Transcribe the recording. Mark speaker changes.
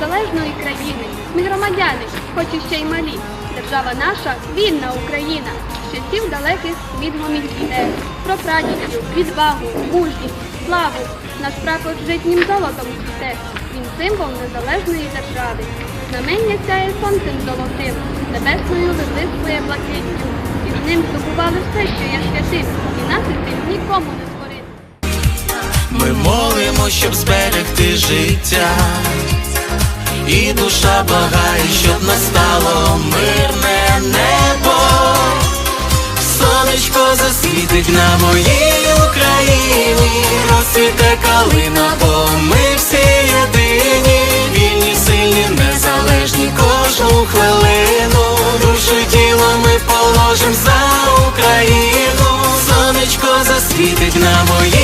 Speaker 1: незалежної країни. Ми громадяни, хоч і ще й малі. Держава наша вільна Україна. З часів далеких відгомін іде. Про прадідів, відвагу, мужність, славу. Наш прапор житнім золотом цвіте. Він символ незалежної держави. Знамення сяє сонцем золотим, небесною виблискує блакиттю. І в ним здобували все, що є святим, і нас нікому не скорити.
Speaker 2: Ми молимо, щоб зберегти життя, і душа благає, щоб настало мирне небо. Сонечко засвітить на моїй Україні, розцвіте калина, бо ми всі єдині, вільні, сильні, незалежні кожну хвилину. Душу тіло ми положим за Україну. Сонечко засвітить на моїй